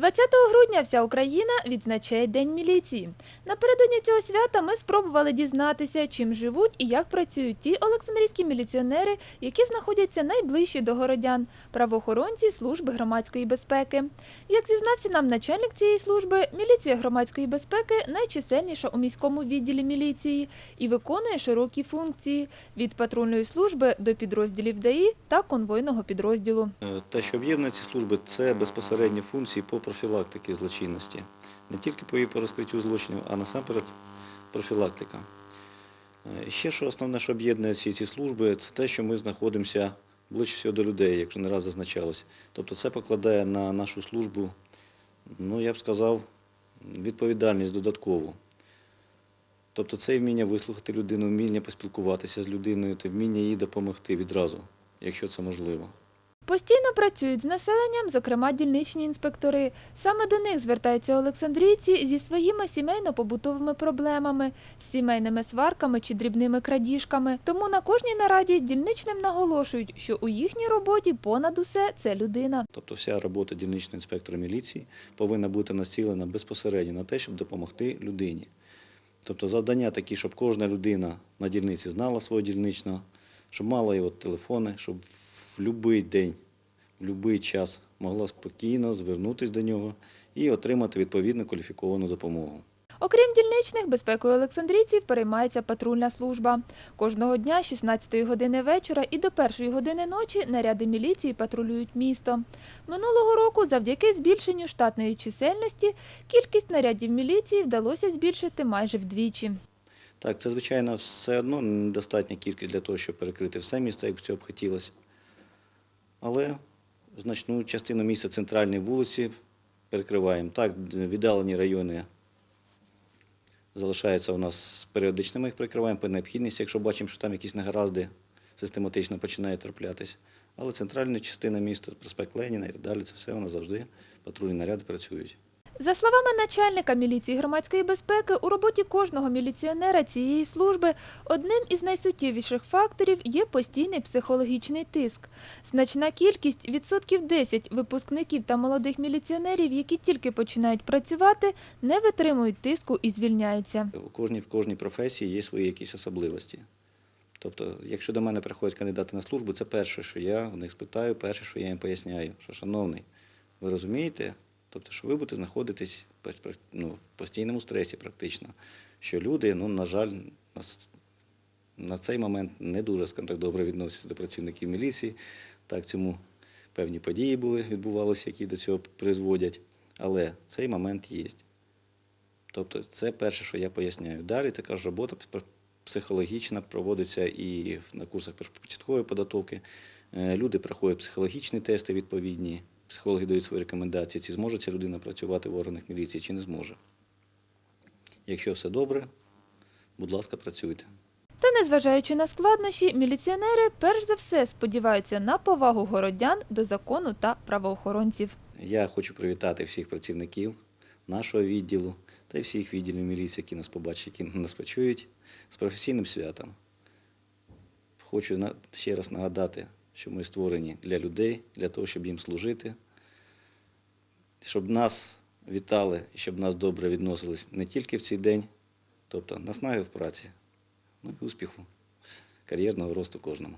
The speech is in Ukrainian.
20 грудня вся Україна відзначає День міліції. Напередодні цього свята ми спробували дізнатися, чим живуть і як працюють ті олександрійські міліціонери, які знаходяться найближче до городян – правоохоронці служби громадської безпеки. Як зізнався нам начальник цієї служби, міліція громадської безпеки найчисельніша у міському відділі міліції і виконує широкі функції – від патрульної служби до підрозділів ДАІ та конвойного підрозділу. Е, Те, що об'єднує ці служби, це безпосередні функції по профілактиці злочинності. Не тільки по її по розкриттю злочинів, а насамперед профілактика. Е, Ще що основне, що об'єднує всі ці служби, це те, що ми знаходимося ближче всього до людей, як вже не раз зазначалось. Тобто це покладає на нашу службу, ну я б сказав, відповідальність додаткову. Тобто це вміння вислухати людину, вміння поспілкуватися з людиною, та вміння їй допомогти відразу, якщо це можливо. Постійно працюють з населенням, зокрема дільничні інспектори. Саме до них звертаються олександрійці зі своїми сімейно-побутовими проблемами, сімейними сварками чи дрібними крадіжками. Тому на кожній нараді дільничним наголошують, що у їхній роботі понад усе це людина. Тобто вся робота дільничного інспектора міліції повинна бути націлена безпосередно на те, щоб допомогти людині. Тобто завдання такі, щоб кожна людина на дільниці знала свого дільничного, щоб мала його телефони, щоб в будь-який день, в будь-який час могла спокійно звернутися до нього і отримати відповідну кваліфіковану допомогу. Окрім дільничних, безпекою олександрійців переймається патрульна служба. Кожного дня з 16 години вечора і до 1 години ночі наряди міліції патрулюють місто. Минулого року завдяки збільшенню штатної чисельності кількість нарядів міліції вдалося збільшити майже вдвічі. Так, це, звичайно, все одно недостатня кількість для того, щоб перекрити все місто, як б цього б хотілося. Але значну частину міста центральної вулиці перекриваємо. Так, віддалені райони залишаються у нас періодично, ми їх перекриваємо по необхідності, якщо бачимо, що там якісь негаразди систематично починають траплятися. Але центральна частина міста, проспект Леніна і так далі, це все у нас завжди патрульні наряди працюють. За словами начальника міліції громадської безпеки, у роботі кожного міліціонера цієї служби одним із найсуттєвіших факторів є постійний психологічний тиск. Значна кількість відсотків 10 випускників та молодих міліціонерів, які тільки починають працювати, не витримують тиску і звільняються. У кожній, в кожній професії є свої якісь особливості. Тобто, якщо до мене приходять кандидати на службу, це перше, що я в них спитаю, перше, що я їм поясняю, що, шановний, ви розумієте, тобто, що ви будете знаходитись ну, в постійному стресі практично, що люди, ну, на жаль, на, цей момент не дуже так, добре відносяться до працівників міліції. Так, цьому певні події були, відбувалися, які до цього призводять. Але цей момент є. Тобто це перше, що я поясняю. Далі така ж робота психологічна проводиться і на курсах початкової підготовки. Е, Люди проходять психологічні тести відповідні, психологи дають свої рекомендації, чи зможе ця людина працювати в органах міліції, чи не зможе. Якщо все добре, будь ласка, працюйте. Та незважаючи на складнощі, міліціонери перш за все сподіваються на повагу городян до закону та правоохоронців. Я хочу привітати всіх працівників нашого відділу та й всіх відділів міліції, які нас побачать, які нас почують, з професійним святом. Хочу ще раз нагадати, що ми створені для людей, для того, щоб їм служити, щоб нас вітали щоб нас добре відносились не тільки в цей день, тобто наснаги в праці, ну і успіху, кар'єрного росту кожному.